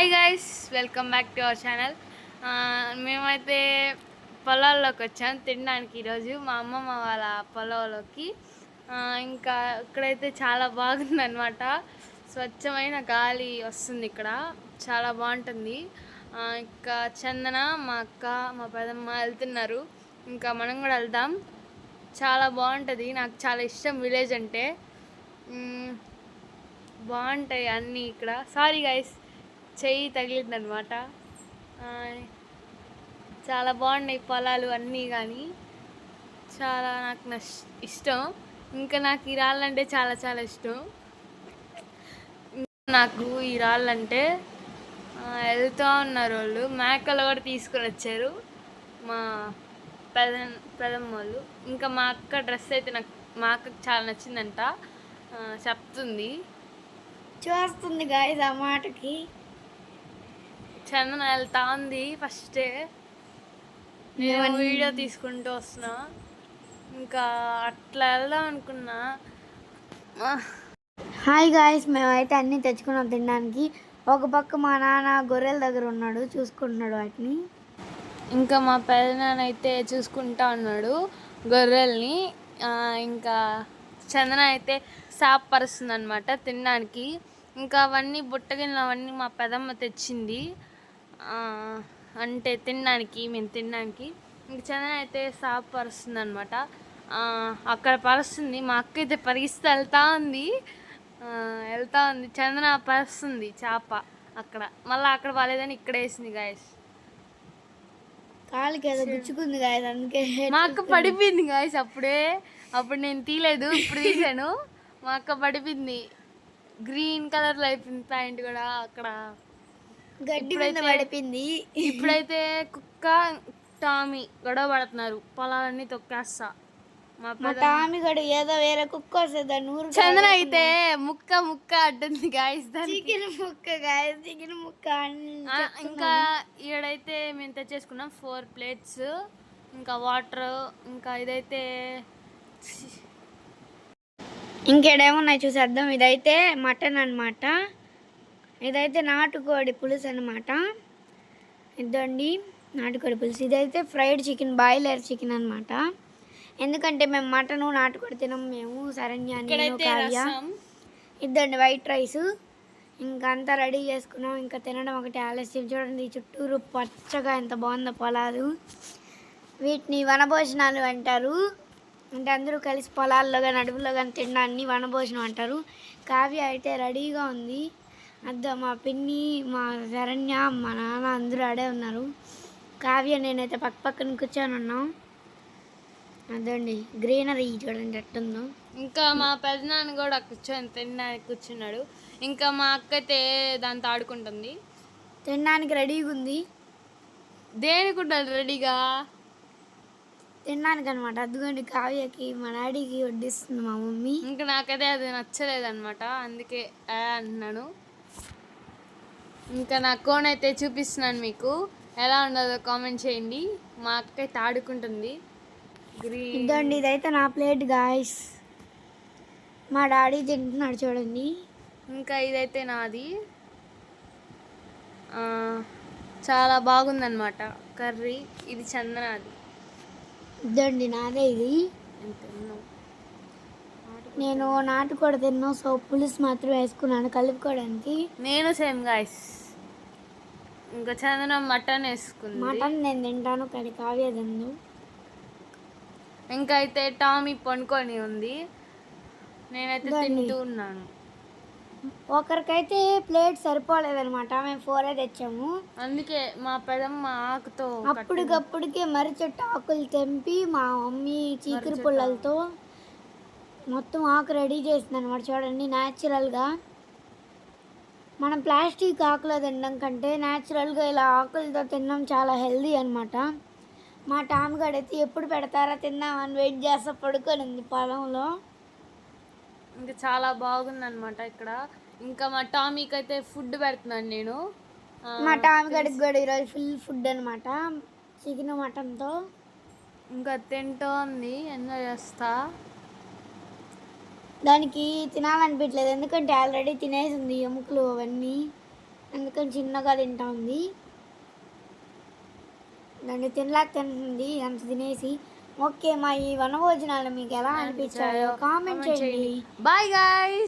Welcome back to our channel మేమైతే పొలాల్లోకి వచ్చాం తినడానికి ఈరోజు. మా అమ్మమ్మ వాళ్ళ పొలంలోకి. ఇంకా ఇక్కడైతే చాలా బాగుంది అనమాట స్వచ్ఛమైన గాలి వస్తుంది ఇక్కడ. చాలా బాగుంటుంది. ఇంకా చందన మా అక్క మా పెదమ్మ వెళ్తున్నారు. ఇంకా మనం కూడా వెళ్దాం. చాలా బాగుంటుంది. నాకు చాలా ఇష్టం విలేజ్ అంటే. బాగుంటాయి అన్నీ ఇక్కడ. సారీ గైస్ చెయ్యి తగిలిందనమాట. చాలా బాగున్నాయి పొలాలు అన్నీ కానీ చాలా నాకు నష్ ఇష్టం. ఇంకా నాకు ఈ రాళ్ళంటే చాలా చాలా ఇష్టం. ఇంకా నాకు ఈ రాళ్ళంటే వెళ్తూ ఉన్నారు వాళ్ళు. మేకలు కూడా తీసుకొని వచ్చారు. మా పెద పెదమ్మ వాళ్ళు. ఇంకా మా అక్క డ్రెస్ అయితే నాకు మా అక్కకి చాలా నచ్చిందంట. చెప్తుంది. చూస్తుంది గాయస్ ఆ మాటకి. చందన వెళ్తా ఉంది ఫస్టే నేను వీడియో తీసుకుంటూ వస్తున్నా. ఇంకా అట్లా వెళ్దాం అనుకున్నా. హాయ్ గాయస్ మేమైతే అన్నీ తెచ్చుకున్నాం తినడానికి. ఒక పక్క మా నాన్న గొర్రెల దగ్గర ఉన్నాడు చూసుకుంటున్నాడు వాటిని. ఇంకా మా పెదనాన్న అయితే చూసుకుంటా ఉన్నాడు గొర్రెల్ని. ఇంకా చందన అయితే సాప్ పరుస్తుంది అనమాట తినడానికి. ఇంకా అవన్నీ బుట్టగిన్నెలు అవన్నీ మా పెదమ్మ తెచ్చింది. అంటే తినడానికి మేము తినడానికి. ఇంక చందన అయితే సాప్ పరుస్తుంది అనమాట అక్కడ పరుస్తుంది. మా అక్క అయితే పరిగిస్తూ వెళ్తా ఉంది. వెళ్తా ఉంది. చందన పరుస్తుంది చేప అక్కడ. మళ్ళీ అక్కడ బాగాలేదని ఇక్కడ వేసింది గాయస్ కాలుకి ఏదో గుచ్చుకుంది గాయస్ అందుకే మా అక్క పడిపోయింది గాయస్ అప్పుడే. అప్పుడు నేను తీయలేదు ఇప్పుడు తీసాను. మా అక్క పడిపోయింది. గ్రీన్ కలర్లో అయిపోయింది ప్యాంట్ కూడా అక్కడ. గడ్డి మీద పడిపోయింది. ఇప్పుడైతే కుక్క టామీ గొడవ పడుతున్నారు. పొలాలన్నీ తొక్కేస్తా. మా టామి గడు ఏదో వేరే కుక్క వస్తుంది దాన్ని ఊరు చందన అయితే ముక్క ముక్క అడ్డుంది గాయస్ చికెన్ ముక్క గాయస్ చికెన్ ముక్క ఇంకా ఈడైతే మేము తెచ్చేసుకున్నాం ఫోర్ ప్లేట్స్ ఇంకా వాటర్ ఇంకా ఇదైతే ఇంకేడేమున్నాయి చూసేద్దాం. ఇదైతే మటన్ అన్నమాట. ఇదైతే నాటుకోడి పులుసు అన్నమాట. ఇదండి నాటుకోడి పులుసు. ఇదైతే ఫ్రైడ్ చికెన్ బాయిలర్ చికెన్ అన్నమాట. ఎందుకంటే మేము మటన్ నాటుకోడి తినం మేము శరణ్య నేను ఇక్కడైతే కావ్య రసం. ఇద్దండి వైట్ రైస్. ఇంకా అంతా రెడీ చేసుకున్నాం. ఇంకా తినడం ఒకటి ఆలస్యం. చూడండి ఈ చుట్టూరు పచ్చగా ఎంత బాగుందో పొలాలు. వీటిని వనభోజనాలు అంటారు. అంటే అందరూ కలిసి పొలాల్లో కానీ అడవుల్లో కానీ తినడాన్ని వనభోజనం అంటారు. కావ్య అయితే రెడీగా ఉంది. అద్దా మా పిన్ని మా శరణ్య మా నాన్న అందరూ ఆడే ఉన్నారు. కావ్య నేనైతే పక్క పక్కన కూర్చొని ఉన్నాం. అదండి గ్రీనరీ చూడండి ఎట్టుందో. ఇంకా మా పెదనాన్న కూడా కూర్చొని తినడానికి కూర్చున్నాడు. ఇంకా మా అక్క అయితే దాంతో ఆడుకుంటుంది. తినడానికి రెడీగా ఉంది. దేనికి ఉండాలి రెడీగా? తినడానికి అనమాట అదిగోండి కావ్యకి మా డాడీకి వడ్డిస్తుంది మా మమ్మీ. ఇంకా నాకైతే అది నచ్చలేదన్నమాట. అందుకే ఆ అంటున్నాను ఇంకా నా కోన్ అయితే చూపిస్తున్నాను మీకు. ఎలా ఉండదో కామెంట్ చేయండి. మా అక్క అయితే ఆడుకుంటుంది. ఇదండి ఇదైతే నా ప్లేట్ గాయస్ మా డాడీ తింటున్నాడు చూడండి. ఇంకా ఇదైతే నాది. చాలా బాగుందన్నమాట కర్రీ. ఇది చందనాది. ఇదండి నాదే ఇది. నేను నాటుకోడి తిన్నాను సో పులుసు మాత్రం వేసుకున్నాను కలుపుకోవడానికి. నేను సేమ్ గాయస్. ఇంకా చందన మటన్ వేసుకుంది. మటన్ నేను తింటాను కానీ కావ్య తిందు ఇంకా అయితే టామీ పండుకొని ఉంది. నేనైతే తింటూ ఉన్నాను. ఒకరికైతే ప్లేట్ సరిపోలేదన్నమాట మేము ఫోరే తెచ్చాము. అందుకే మా పెదమ్మ ఆకుతో అప్పటికప్పటికే మర్రి చెట్టు ఆకులు తెంపి మా మమ్మీ చీకరి పుల్లలతో మొత్తం ఆకు రెడీ చేసింది అనమాట చూడండి న్యాచురల్గా మనం ప్లాస్టిక్ ఆకులో తినడం కంటే న్యాచురల్గా ఇలా ఆకులతో తినడం చాలా హెల్దీ అనమాట మా టామిగాడు అయితే ఎప్పుడు పెడతారా తిందామని వెయిట్ చేస్తా పడుకొని ఉంది పొలంలో. ఇంకా చాలా బాగుంది అనమాట ఇక్కడ. ఇంకా మా టామీకి అయితే ఫుడ్ పెడుతున్నాను నేను. మా టామిగాడికి కూడా ఈరోజు ఫుల్ ఫుడ్ అనమాట చికెన్ మటన్తో ఇంకా తింటూ ఉంది ఎంజాయ్ చేస్తా. దానికి తినాలనిపించలేదు ఎందుకంటే ఆల్రెడీ తినేసింది ఎముకలు అవన్నీ. అందుకని చిన్నగా తింటా ఉంది దాన్ని తినలా తింటుంది. అంత తినేసి. ఓకే మా ఈ వనభోజనాలు మీకు ఎలా అనిపించాయో కామెంట్ చేయండి. Bye guys